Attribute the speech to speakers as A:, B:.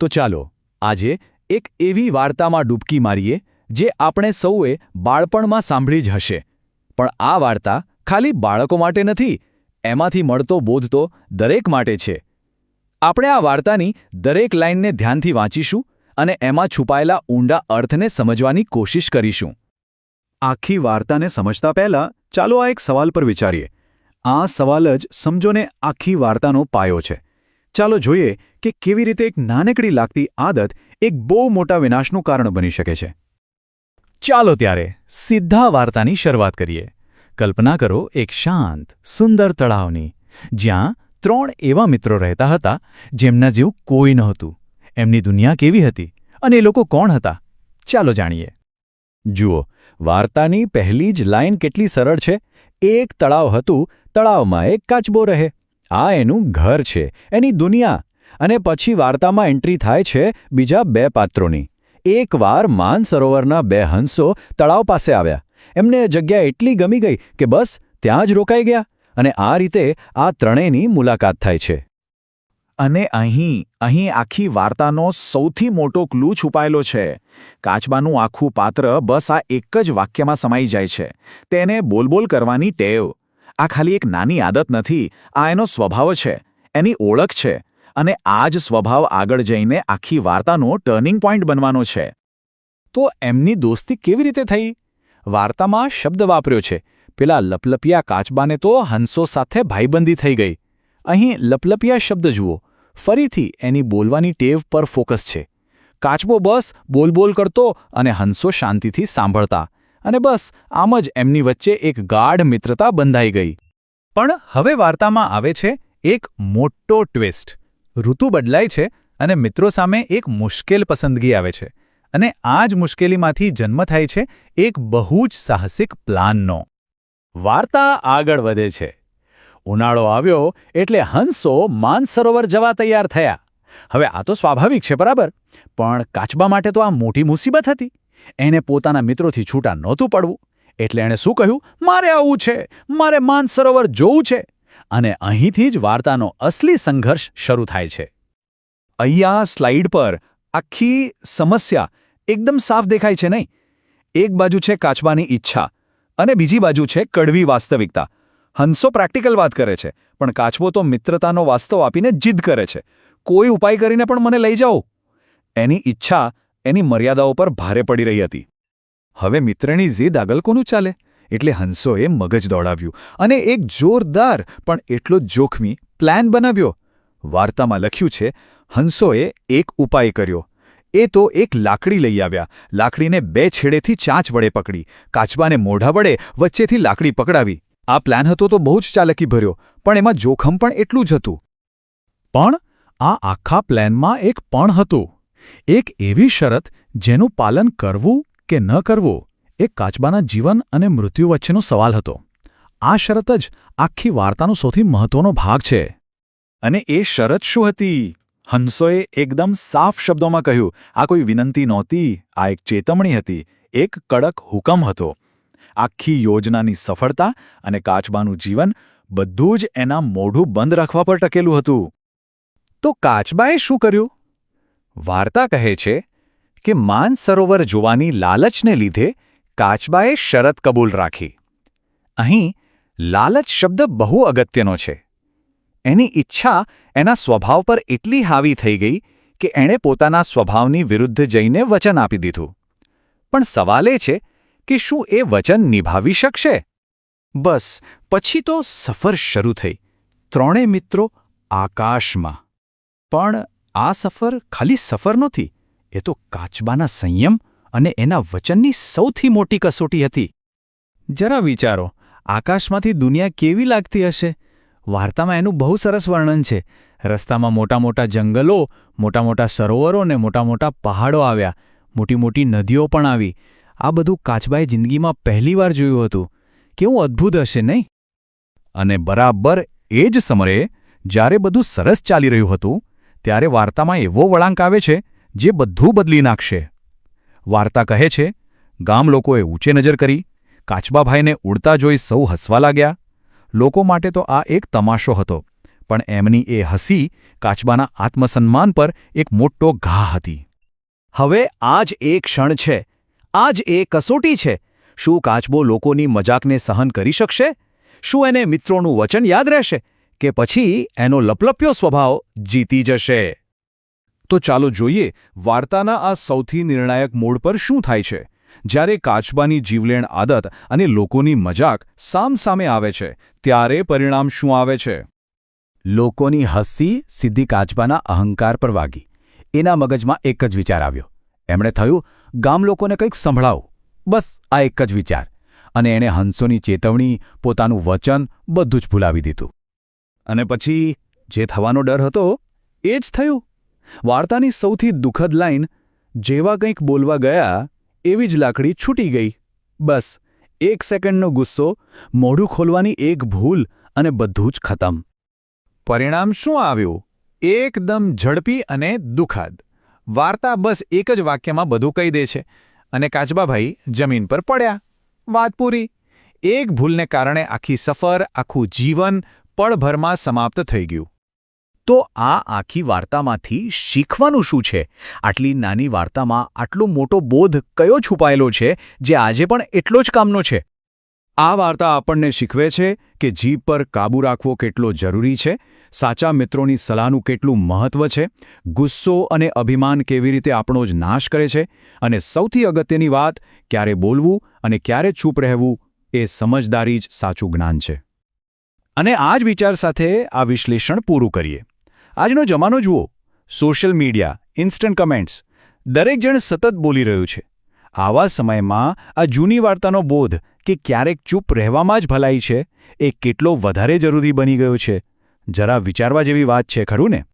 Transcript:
A: તો ચાલો, આજે એક એવી વાર્તામાં ડૂબકી મારીએ, જે આપણે સૌએ બાળપણમાં સાંભળી જ હશે. પણ આ વાર્તા ખાલી બાળકો માટે નથી, એમાંથી મળતો બોધ તો દરેક માટે છે. આપણે આ વાર્તાની દરેક લાઇનને ધ્યાનથી વાંચીશું અને એમાં છુપાયેલા ઊંડા અર્થને સમજવાની કોશિશ કરીશું. આખી વાર્તાને સમજતા પહેલા ચાલો આ એક સવાલ પર વિચારીએ. આ સવાલ જ સમજોને આખી વાર્તાનો પાયો છે. ચાલો જોઈએ કે કેવી રીતે એક નાનકડી લાગતી આદત એક બહુ મોટા વિનાશનું કારણ બની શકે છે. ચાલો ત્યારે સીધા વાર્તાની શરૂઆત કરીએ. કલ્પના કરો એક શાંત, સુંદર તળાવની, જ્યાં ત્રણ એવા મિત્રો રહેતા હતા જેમના જેવું કોઈ નહોતું. એમની દુનિયા કેવી હતી અને એ લોકો કોણ હતા? ચાલો જાણીએ. જુઓ, વાર્તાની પહેલી જ લાઈન કેટલી સરળ છે. એક તળાવ હતું, તળાવમાં એક કાચબો રહે. આ એનું ઘર છે, એની દુનિયા. અને પછી વાર્તામાં એન્ટ્રી થાય છે બીજા બે પાત્રોની. એકવાર માનસરોવરના બે હંસો તળાવ પાસે આવ્યા. એમને જગ્યા એટલી ગમી ગઈ કે બસ ત્યાં જ રોકાઈ ગયા. અને આ રીતે આ ત્રણેયની મુલાકાત થાય છે. અને અહીં અહીં આખી વાર્તાનો સૌથી મોટો ક્લૂ છુપાયેલો છે. કાચબાનું આખું પાત્ર બસ આ એક જ વાક્યમાં સમાઈ જાય છે. તેને બોલબોલ કરવાની ટેવ. આ ખાલી એક નાની આદત નથી, આ એનો સ્વભાવ છે. એની ઓળખ છે અને આ જ સ્વભાવ આગળ જઈને આખી વાર્તાનો ટર્નિંગ પોઈન્ટ બનવાનો છે. તો એમની દોસ્તી કેવી રીતે થઈ? વાર્તામાં શબ્દ વાપર્યો છે. પેલા લપલપિયા કાચબાને તો હંસો સાથે ભાઈબંધી થઈ ગઈ. અહીં લપલપિયા શબ્દ જુઓ. ફરીથી એની બોલવાની ટેવ પર ફોકસ છે. કાચબો બસ બોલબોલ કરતો અને હંસો શાંતિથી સાંભળતા. અને બસ, આમ જ એમની વચ્ચે એક ગાઢ મિત્રતા બંધાઈ ગઈ. પણ હવે વાર્તામાં આવે છે એક મોટો ટ્વિસ્ટ. ઋતુ બદલાય છે અને મિત્રો સામે એક મુશ્કેલ પસંદગી આવે છે. અને આ જ મુશ્કેલીમાંથી જન્મ થાય છે એક બહુ જ સાહસિક પ્લાનનો. વાર્તા આગળ વધે છે. ઉનાળો આવ્યો એટલે હંસો માનસરોવર જવા તૈયાર થયા. હવે આ તો સ્વાભાવિક છે, બરાબર? પણ કાચબા માટે તો આ મોટી મુસીબત હતી. એને પોતાના મિત્રોથી છૂટા નહોતું પડવું. એટલે એણે શું કહ્યું? મારે આવવું છે. મારે માનસરોવર જોવું છે. અને અહીંથી જ વાર્તાનો અસલી સંઘર્ષ શરૂ થાય છે. અહીંયા સ્લાઇડ પર આખી સમસ્યા એકદમ સાફ દેખાય છે નહીં? એક બાજુ છે કાચબાની ઈચ્છા અને બીજી બાજુ છે કડવી વાસ્તવિકતા. હંસો પ્રેક્ટિકલ વાત કરે છે, પણ કાચબો તો મિત્રતાનો વાસ્તવ આપીને જીદ કરે છે. કોઈ ઉપાય કરીને પણ મને લઈ જાઓ. એની ઈચ્છા એની મર્યાદાઓ પર ભારે પડી રહી હતી. હવે મિત્રની જીદ આગળ કોનું ચાલે? એટલે હંસોએ મગજ દોડાવ્યું અને એક જોરદાર પણ એટલો જોખમી પ્લાન બનાવ્યો. વાર્તામાં લખ્યું છે, હંસોએ એક ઉપાય કર્યો. એ તો એક લાકડી લઈ આવ્યા. લાકડીને બે છેડેથી ચાંચ વડે પકડી. કાચબાને મોઢા વડે વચ્ચેથી લાકડી પકડાવી. આ પ્લાન હતો તો બહુ જ ચાલકી ભર્યો પણ એમાં જોખમ પણ એટલું જ હતું. પણ આ આખા પ્લાનમાં એક પણ હતું. એક એવી શરત જેનું પાલન કરવું કે ન કરવું એ કાચબાના જીવન અને મૃત્યુ વચ્ચેનો સવાલ હતો. આ શરત જ આખી વાર્તાનો સૌથી મહત્વનો ભાગ છે. અને એ શરત શું હતી? હંસોએ એકદમ સાફ શબ્દોમાં કહ્યું, આ કોઈ વિનંતી નહોતી, આ એક ચેતવણી હતી, એક કડક હુકમ હતો. આખી યોજનાની સફળતા અને કાચબાનું જીવન બધું જ એના મોઢું બંધ રાખવા પર ટકેલું હતું. તો કાચબાએ શું કર્યું? વાર્તા કહે છે કે માનસરોવર જોવાની લાલચને લીધે કાચબાએ શરત કબૂલ રાખી. અહીં લાલચ શબ્દ બહુ અગત્યનો છે. એની ઈચ્છા એના સ્વભાવ પર એટલી હાવી થઈ ગઈ કે એણે પોતાના સ્વભાવની વિરુદ્ધ જઈને વચન આપી દીધું. પણ સવાલ એ છે કે શું એ વચન નિભાવી શકશે? બસ, પછી તો સફર શરૂ થઈ. ત્રણેય મિત્રો આકાશમાં. પણ આ સફર ખાલી સફર નહોતી એ તો કાચબાના સંયમ અને એના વચનની સૌથી મોટી કસોટી હતી. જરા વિચારો, આકાશમાંથી દુનિયા કેવી લાગતી હશે? વાર્તામાં એનું બહુ સરસ વર્ણન છે. રસ્તામાં મોટા મોટા જંગલો મોટા મોટા સરોવરો ને મોટા મોટા પહાડો આવ્યા. મોટી મોટી નદીઓ પણ આવી. આ બધું કાચબાએ જિંદગીમાં પહેલીવાર જોયું હતું. કેવું અદ્ભુત હશે, નહીં? અને બરાબર એ જ સમયે, જ્યારે બધું સરસ ચાલી રહ્યું હતું ત્યારે વાર્તામાં એવો વળાંક આવે છે જે બધું બદલી નાખશે. વાર્તા કહે છે, ગામ લોકોએ ઊંચે નજર કરી, કાચબાભાઈને ઉડતા જોઈ સૌ હસવા લાગ્યા. લોકો માટે તો આ એક તમાશો હતો, પણ એમની એ હસી કાચબાના આત્મસન્માન પર એક મોટો ઘા હતી. હવે આ જ એ ક્ષણ છે આ જ એ કસોટી છે. શું કાચબો લોકોની મજાકને સહન કરી શકશે? શું એને મિત્રોનું વચન યાદ રહેશે? કે પછી એનો લપલપ્યો સ્વભાવ જીતી જશે.
B: તો ચાલો જોઈએ વાર્તાના આ સૌથી નિર્ણાયક મોડ પર શું થાય છે. જ્યારે કાચબાની જીવલેણ આદત અને લોકોની મજાક સામસામે આવે છે, ત્યારે પરિણામ શું આવે છે?
A: લોકોની હસી સીધી કાચબાના અહંકાર પર વાગી. એના મગજમાં એક જ વિચાર આવ્યો. એમણે થયું, ગામ લોકોને કંઈક સંભળાવું. બસ આ એક જ વિચાર. અને એણે હંસોની ચેતવણી, પોતાનું વચન બધું જ ભૂલાવી દીધું. અને પછી જે થવાનો ડર હતો, એ જ થયું. વાર્તાની સૌથી દુઃખદ લાઈન, જેવા કંઈક બોલવા ગયા, એવી જ લાકડી છૂટી ગઈ. બસ, એક સેકન્ડનો ગુસ્સો, મોઢું ખોલવાની એક ભૂલ અને બધું જ ખતમ. પરિણામ શું આવ્યું? એકદમ ઝડપી અને દુઃખદ. વાર્તા બસ એક જ વાક્યમાં બધું કહી દે છે. અને કાચબાભાઈ જમીન પર પડ્યા. વાત પૂરી. એક ભૂલને કારણે આખી સફર, આખું જીવન પળભરમાં સમાપ્ત થઈ ગયું. તો આ આખી વાર્તામાંથી શીખવાનું શું છે? આટલી નાની વાર્તામાં આટલો મોટો બોધ કયો છુપાયેલો છે, જે આજે પણ એટલો જ કામનો છે? આ વાર્તા આપણને શીખવે છે કે જીભ પર કાબૂ રાખવો કેટલો જરૂરી છે, સાચા મિત્રોની સલાહનું કેટલું મહત્વ છે, ગુસ્સો અને અભિમાન કેવી રીતે આપણો જ નાશ કરે છે, અને સૌથી અગત્યની વાત, ક્યારે બોલવું અને ક્યારે ચૂપ રહેવું, એ સમજદારી જ સાચું જ્ઞાન છે. અને આ જ વિચાર સાથે આ વિશ્લેષણ પૂરું કરીએ. આજનો જમાનો જુઓ. Social media, instant comments. દરેક જણ સતત બોલી રહ્યું છે. આવા સમયમાં આ જૂની વાર્તાનો બોધ કે ક્યારેક ચૂપ રહેવામાં જ ભલાઈ છે, એ કેટલો વધારે જરૂરી બની ગયો છે. જરા વિચારવા જેવી વાત છે, ખરું ને?